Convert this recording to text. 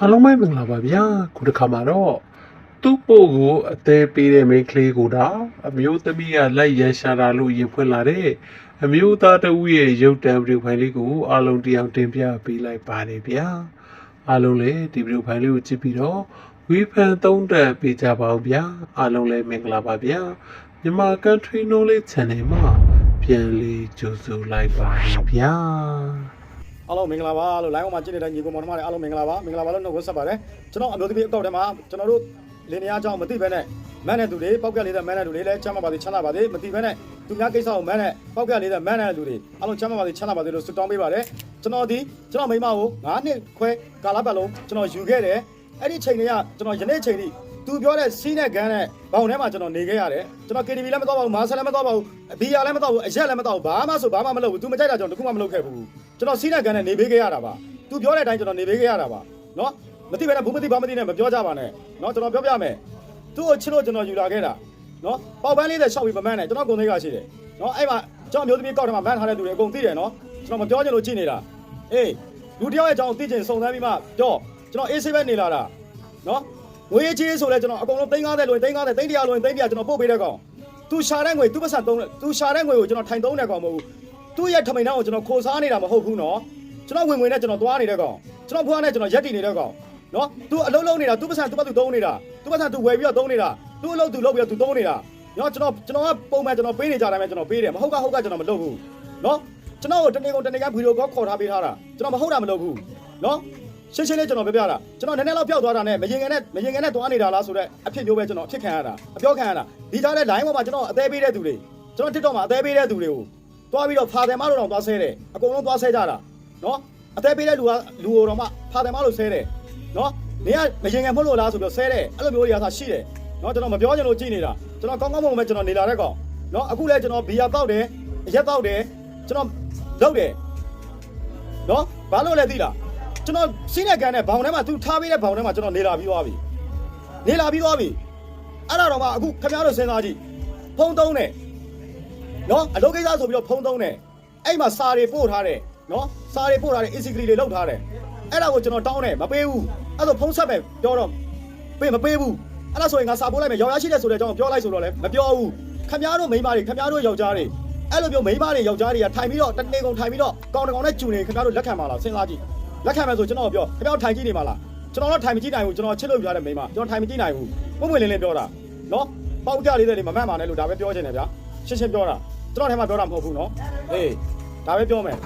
အားလုံးပဲမင်္ဂလာပါဗျာခုတစ်ခါမှာတော့သူ့ပို့ကိုအသေးပေးတဲ့မိန်းကလေးကိုတော့အမျိုးသမီးကလိုက်ရန်ရှာတာလို့ရင်ဖွင့်လာတဲ့အမျိုးသားတဦးရဲ့ရုပ်တံဗီဒီယိုဖိုင်လေးကိုအားလုံးတရားတင်ပြပေးလိုက်ပါတယ်ဗျာအားလုံးလည်းဒီဗီဒီယိုဖိုင်လေးကိုကြည့်ပြီးတော့ဝီဖန်သုံးတက်ပေးကြပါဦးဗျာအားလုံးလည်းမင်္ဂလာပါဗျာမြန်မာ country knowledge channel မှာပြန်လေးကြိုဆိုလိုက်ပါတယ်ဗျာ အားလုံးမင်္ဂလာပါလို့ line ပေါ်မှာကြည့်နေတဲ့ညီကောင်မောင်နှမတွေအားလုံးမင်္ဂလာပါမင်္ဂလာပါလို့နှုတ်ဆက်ပါတယ်ကျွန်တော်အမျိုးသမီးအကောက်ထဲမှာကျွန်တော်တို့လင်းနေရအကြောင်းမသိဘဲနဲ့မန်းတဲ့သူတွေပောက်ကလေးတဲ့မန်းတဲ့သူတွေလည်းချမ်းသာပါစေချမ်းသာပါစေမသိဘဲနဲ့သူများကိစ္စကိုမန်းတဲ့ပောက်ကလေးတဲ့မန်းတဲ့သူတွေအားလုံးချမ်းသာပါစေချမ်းသာပါစေလို့ဆုတောင်းပေးပါတယ်ကျွန်တော်ဒီကျွန်တော်မိမကို9နှစ်ခွဲကာလပတ်လုံးကျွန်တော်ယူခဲ့တယ်အဲ့ဒီချိန်တွေကကျွန်တော်ယနေ့ချိန်ထိ သူပြောတဲ့စီးနဲ့ဂန်းနဲ့ဘောင်ထဲမှာကျွန်တော်နေခဲ့ရတယ်ကျွန်တော် KTV လည်းမတော့ပါဘူးမာဆယ်လည်းမတော့ပါဘူးဘီယာလည်းမတော့ဘူးအရက်လည်းမတော့ဘူးဘာမှဆိုဘာမှမလုပ်ဘူး तू မကြိုက်တာကျွန်တော်တခုမှမလုပ်ခဲ့ဘူးကျွန်တော်စီးနဲ့ဂန်းနဲ့နေပေးခဲ့ရတာပါ तू ပြောတဲ့အတိုင်းကျွန်တော်နေပေးခဲ့ရတာပါနော်မသိဘဲနဲ့ဘူးမသိဘာမသိနဲ့မပြောကြပါနဲ့နော်ကျွန်တော်ပြောပြမယ်သူ့ကိုချစ်လို့ကျွန်တော်ယူလာခဲ့တာနော်ပေါက်ပန်းလေးတဲ့ရှောက်ပြီးမမှန်းနဲ့ကျွန်တော်ကုန်သေးကရှိတယ်နော်အဲ့မှာကျွန်တော်မျိုးသမီးကောက်ထဲမှာမန်းထားတဲ့သူတွေအကုန်သိတယ်နော်ကျွန်တော်မပြောချင်လို့ကြည့်နေတာအေးလူတစ်ယောက်ရဲ့အကြောင်းသိချင်စုံစမ်းပြီးမှပြောကျွန်တော်အေးဆေးပဲနေလာတာနော် ငွေကြီးဆိုလဲကျွန်တော်အကုန်လုံး350လို့350 300လို့300ကျွန်တော်ပို့ပေးတဲ့ကောင်သူရှာတဲ့ငွေသူပတ်စံသုံးတယ်သူရှာတဲ့ငွေကိုကျွန်တော်ထိုင်သုံးတဲ့ကောင်မဟုတ်ဘူးသူ့ရဲ့ထမိန်နောက်ကိုကျွန်တော်ခိုးစားနေတာမဟုတ်ဘူးနော်ကျွန်တော်ဝင်ဝင်နဲ့ကျွန်တော်သွားနေတဲ့ကောင်ကျွန်တော်ဖွားနဲ့ကျွန်တော်ရက်တည်နေတဲ့ကောင်နော်သူအလုံးလုံးနေတာသူပတ်စံသူပတ်သူသုံးနေတာသူပတ်စံသူဝယ်ပြီးတော့သုံးနေတာသူအလုပ်သူလုပ်ပြီးတော့သူသုံးနေတာနော်ကျွန်တော်ကျွန်တော်ကပုံမှန်ကျွန်တော်ပေးနေကြတယ်ပဲကျွန်တော်ပေးတယ်မဟုတ်ကဟုတ်ကကျွန်တော်မလုပ်ဘူးနော်ကျွန်တော်ကိုတနေ့ကုန်တနေ့ကဗီဒီယိုကောခေါ်ထားပေးထားတာကျွန်တော်မဟုတ်တာမလုပ်ဘူးနော် ရှင်းရှင်းလေးကျွန်တော်ပြောပြတာကျွန်တော်နည်းနည်းလောက်ပျောက်သွားတာနဲ့မရင်ငယ်နဲ့မရင်ငယ်နဲ့သွားနေတာလားဆိုတော့အဖြစ်မျိုးပဲကျွန်တော်အဖြစ်ခံရတာအပြောခံရတာဒီကြားထဲ line ပေါ်မှာကျွန်တော်အသေးပေးတဲ့သူတွေကျွန်တော် TikTok မှာအသေးပေးတဲ့သူတွေကိုတွားပြီးတော့ဖာတယ်မလို့တော့တွားဆဲတယ်အကုန်လုံးတွားဆဲကြတာနော်အသေးပေးတဲ့လူကလူကိုတော့မှဖာတယ်မလို့ဆဲတယ်နော်နေကမရင်ငယ်မဟုတ်လို့လားဆိုပြီးတော့ဆဲတယ်အဲ့လိုမျိုးတွေကသာရှိတယ်နော်ကျွန်တော်မပြောချင်လို့ကြည်နေတာကျွန်တော်ကောင်းကောင်းမွန်မွန်ပဲကျွန်တော်နေလာတဲ့ကောင်နော်အခုလဲကျွန်တော်ဘီယာတောက်တယ်အရက်တောက်တယ်ကျွန်တော်လုပ်တယ်နော်ဘာလို့လဲသိလား ကျွန်တော်စီးတဲ့ကန်နဲ့ဘောင်ထဲမှာသူထားပေးတဲ့ဘောင်ထဲမှာကျွန်တော်နေလာပြီးသွားပြီနေလာပြီးသွားပြီအဲ့ဒါတော့မှအခုခင်ဗျားတို့စဉ်းစားကြည့်ဖုံးသုံးတယ်နော်အလုပ်ကိစ္စဆိုပြီးတော့ဖုံးသုံးတယ်အဲ့မှာစာတွေပို့ထားတယ်နော်စာတွေပို့ထားတယ် easily တွေလောက်ထားတယ်အဲ့ဒါကိုကျွန်တော်တောင်းတယ်မပေးဘူးအဲ့ဒါဖုံးဆက်ပဲပြောတော့ပေးမပေးဘူးအဲ့ဒါဆိုရင်ငါစာပို့လိုက်မယ်ရောင်ရရှိတယ်ဆိုတဲ့အကြောင်းပြောလိုက်ဆိုတော့လည်းမပြောဘူးခင်ဗျားတို့မိန်းမတွေခင်ဗျားတို့ယောက်ျားတွေအဲ့လိုမျိုးမိန်းမတွေယောက်ျားတွေကထိုင်ပြီးတော့တနေကုန်ထိုင်ပြီးတော့ကောင်တကောင်နဲ့ကျူနေခင်ဗျားတို့လက်ခံပါလားစဉ်းစားကြည့် လက်ခံမယ်ဆိုကျွန်တော်ပြောခင်ဗျားတို့ထိုင်ကြည့်နေပါလားကျွန်တော်တော့ထိုင်မကြည့်နိုင်ဘူးကျွန်တော်ချစ်လို့ပြရတဲ့မိန်းမကျွန်တော်ထိုင်မကြည့်နိုင်ဘူးပုံမှန်လင်းလင်းပြောတာနော်ပေါက်ကြလေးတွေမမှန်ပါနဲ့လို့ဒါပဲပြောချင်တယ်ဗျာရှင်းရှင်းပြောတာကျွန်တော်ထဲမှာပြောတာမဟုတ်ဘူးနော်အေးဒါပဲပြောမယ်